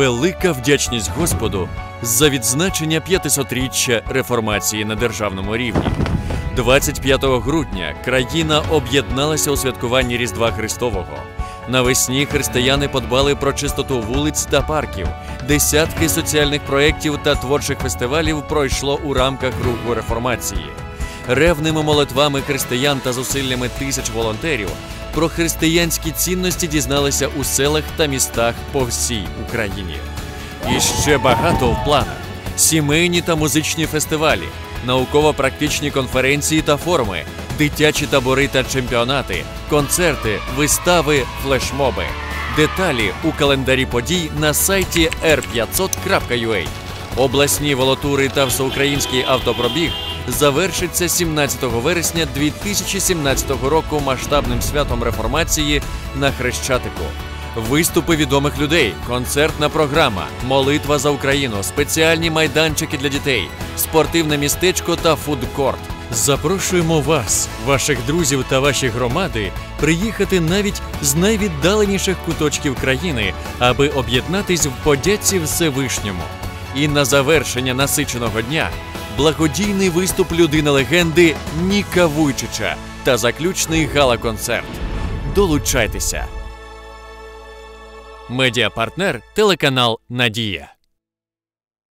Велика вдячність Господу за відзначення 500-річчя реформації на державному рівні. 25 грудня країна об'єдналася у святкуванні Різдва Христового. Навесні християни подбали про чистоту вулиць та парків. Десятки соціальних проєктів та творчих фестивалів пройшло у рамках руху реформації. Ревними молитвами християн та зусиллями тисяч волонтерів про християнські цінності дізналися у селах та містах по всій Україні. І ще багато в планах: сімейні та музичні фестивалі, науково-практичні конференції та форуми, дитячі табори та чемпіонати, концерти, вистави, флешмоби. Деталі у календарі подій на сайті r500.ua. Обласні волотури та всеукраїнський автопробіг завершиться 17 вересня 2017 року масштабним святом реформації на Хрещатику. Виступи відомих людей, концертна програма, молитва за Україну, спеціальні майданчики для дітей, спортивне містечко та фудкорт. Запрошуємо вас, ваших друзів та ваші громади приїхати навіть з найвіддаленіших куточків країни, аби об'єднатись в подяці Всевишньому. І на завершення насиченого дня благодійний виступ людини легенди Ніка Вуйчича та заключний гала-концерт. Долучайтеся. Медіапартнер телеканал Надія.